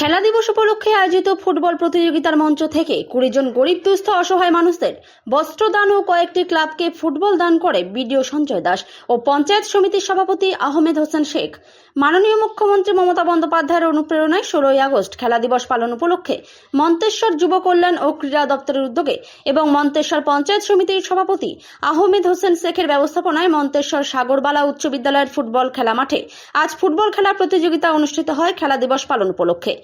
খেলা দিবস উপলক্ষে আয়োজিত ফুটবল প্রতিযোগিতার মঞ্চ থেকে কুড়ি জন গরিব, দুস্থ, অসহায় মানুষদের বস্ত্রদান ও কয়েকটি ক্লাবকে ফুটবল দান করে বিডিও সঞ্জয় দাস ও পঞ্চায়েত সমিতির সভাপতি আহমেদ হোসেন শেখ। মাননীয় মুখ্যমন্ত্রী মমতা বন্দ্যোপাধ্যায়ের অনুপ্রেরণায় ষোলোই আগস্ট খেলা দিবস পালন উপলক্ষে মন্তেশ্বর যুব কল্যাণ ও ক্রীড়া দপ্তরের উদ্যোগে এবং মন্তেশ্বর পঞ্চায়েত সমিতির সভাপতি আহমেদ হোসেন শেখের ব্যবস্থাপনায় মন্তেশ্বর সাগরবালা উচ্চ বিদ্যালয়ের ফুটবল খেলা মাঠে আজ ফুটবল খেলার প্রতিযোগিতা অনুষ্ঠিত হয় খেলা দিবস পালন উপলক্ষে।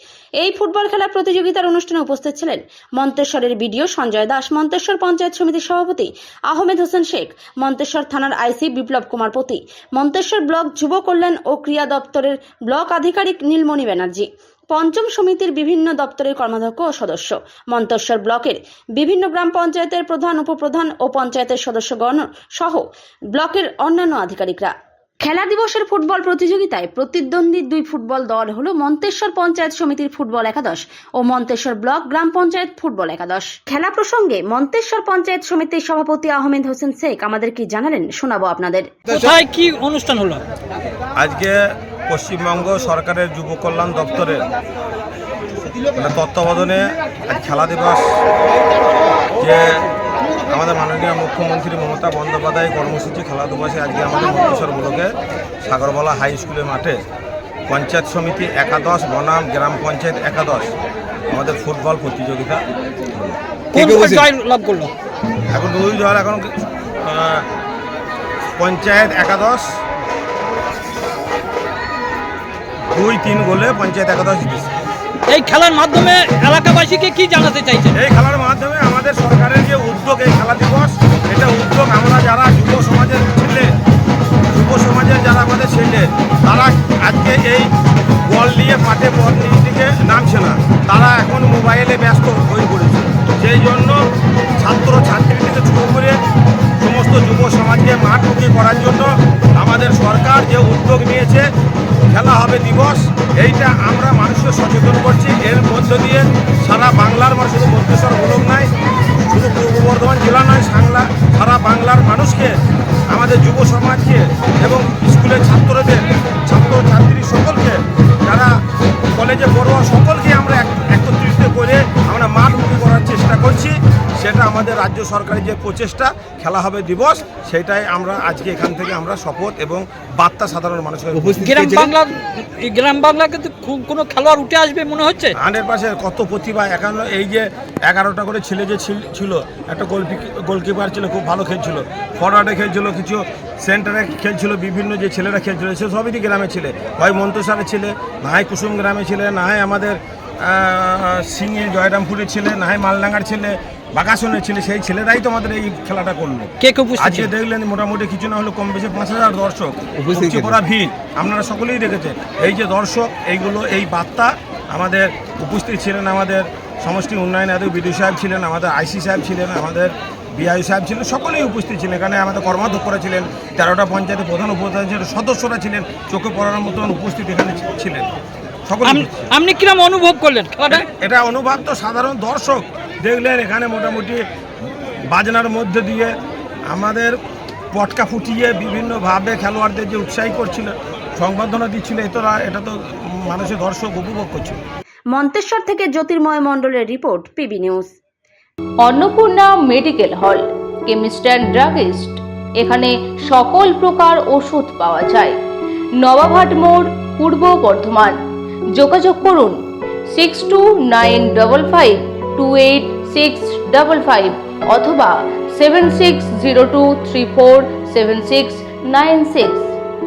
এই ফুটবল খেলার প্রতিযোগিতার অনুষ্ঠানে উপস্থিত ছিলেন মন্তেশ্বরের বিডিও সঞ্জয় দাস, মন্তেশ্বর পঞ্চায়েত সমিতির সভাপতি আহমেদ হোসেন শেখ, মন্তেশ্বর থানার আইসি বিপ্লব কুমার পতি, মন্তেশ্বর ব্লক যুব কল্যাণ ও ক্রীড়া দপ্তরের ব্লক আধিকারিক নীলমণি ব্যানার্জি, পঞ্চম সমিতির বিভিন্ন দপ্তরের কর্মাধ্যক্ষ ও সদস্য। মন্তেশ্বর ব্লকের বিভিন্ন গ্রাম পঞ্চায়েতের প্রধান, উপপ্রধান ও পঞ্চায়েতের সদস্যগণ সহ ব্লকের অন্যান্য আধিকারিকরা। খেলা দিবসের ফুটবল প্রতিযোগিতায় প্রতিদ্বন্দ্বী দুই ফুটবল দল হল মন্তেশ্বর পঞ্চায়েত সমিতির ফুটবল একাদশ ও মন্তেশ্বর ব্লক গ্রাম পঞ্চায়েত ফুটবল একাদশ। খেলা প্রসঙ্গে মন্তেশ্বর পঞ্চায়েত সমিতির সভাপতি আহমেদ হোসেন শেখ আমাদের কি জানালেন শোনাবো আপনাদের। কোথায় কি অনুষ্ঠান হলো? আজকে পশ্চিমবঙ্গ সরকারের যুব কল্যাণ দপ্তরের মানে তত্ত্বাবধানে খেলা দিবস যে আমাদের মাননীয় মুখ্যমন্ত্রী মমতা বন্দ্যোপাধ্যায় কর্মসূচি খেলা দিবসে আজকে আমাদের মন্তেশ্বর ব্লকে সাগরবালা হাই স্কুলের মাঠে পঞ্চায়েত সমিতি একাদশ বনাম গ্রাম পঞ্চায়েত একাদশ আমাদের ফুটবল প্রতিযোগিতা। লাভ করল? এখন দুই দল এখন পঞ্চায়েত একাদশ দুই তিন গোলে পঞ্চায়েত একাদশ জিতেছে। এই খেলার মাধ্যমে এলাকাবাসীকে কি জানাতে চাইছে এই খেলার মাধ্যমে আমাদের সরকারের যে নিয়ে দিকে নামছে না, তারা এখন মোবাইলে ব্যস্ত হয়ে পড়েছে। সেই জন্য ছাত্র ছাত্রী থেকে শুরু করে সমস্ত যুব সমাজকে মাঠমুখী করার জন্য আমাদের সরকার যে উদ্যোগ নিয়েছে, খেলা হবে দিবস, এইটা আমরা মানুষকে সচেতন করছি। এর মধ্য দিয়ে সারা বাংলার মানুষ শুধু মন্তেশ্বর ব্লক নয় শুধু পূর্ব বর্ধমান জেলা নয়, সাংলা সারা বাংলার মানুষকে, আমাদের যুব সমাজকে এবং স্কুলের ছাত্রদের ছাত্র ছাত্রী সকলকে আমাদের রাজ্য সরকারের যে প্রচেষ্টা খেলা হবে দিবস সেটাই আমরা আজকে এখান থেকে আমরা শপথ এবং বার্তা সাধারণ মানুষের গ্রাম বাংলা গ্রাম বাংলা কিন্তু খুব- কোনো খেলোয়াড় উঠে আসবে মনে হচ্ছে? হান্ড্রেড পার্সেন্ট কত প্রতিভা একান্ন এই যে এগারোটা করে ছেলে যে ছিল- ছিল একটা গোলকি গোলকিপার ছিল খুব ভালো খেলছিল ফরওয়ার্ডে খেলছিল কিছু সেন্টারে খেলছিল বিভিন্ন যে ছেলেরা খেলছিল সে সবই গ্রামে ছেলে। হয় মন্তসারের ছেলে না হয় কুসুম গ্রামে ছেলে না হয় আমাদের সিংয়ে জয়রামপুরের ছেলে না হয় মালডাঙ্গার ছেলে বাগাসনের ছেলে সেই ছেলেরাই তো আমাদের এই খেলাটা করল। কে কে উপস্থিত আজকে দেখলেন মোটামুটি কিছু না হলো কম বেশি পাঁচ হাজার দর্শক। উপচে পড়া ভিড়। আপনারা সকলেই দেখেছেন এই যে দর্শক এইগুলো এই বার্তা আমাদের উপস্থিত ছিলেন আমাদের সমষ্টি উন্নয়ন আদৌ বিডিও সাহেব ছিলেন আমাদের আইসি সাহেব ছিলেন আমাদের বিআই সাহেব ছিলেন সকলেই উপস্থিত ছিলেন। এখানে আমাদের কর্মাধ্যক্ষরা ছিলেন তেরোটা পঞ্চায়েতের প্রধান উপপ্রধান ছিলেন সদস্যরা ছিলেন চোখে পড়ার মতন উপস্থিত এখানে ছিলেন। সকলে আপনি কিরম অনুভব করলেন এটা অনুভব তো সাধারণ দর্শক। দেখলেন এখানে মোটামুটি বাজনার মধ্যে দিয়ে আমাদের পটকা ফুটিয়ে বিভিন্নভাবে খেলোয়াড়দের যে উৎসাহী করছিল সংবর্ধনা দিচ্ছিল এতরা এটা তো মানুষের দর্শক উপভোগ করছিল। মন্তেশ্বর থেকে জ্যোতির্ময় মণ্ডলের report PB news. Annapurna medical hall chemist and druggist. এখানে সকল প্রকার ওষুধ পাওয়া যায়। নবাবহাট মোড় পূর্ব বর্ধমান। যোগাযোগ করুন six two nine double five two eight six double five অথবা seven six zero two three four seven six nine six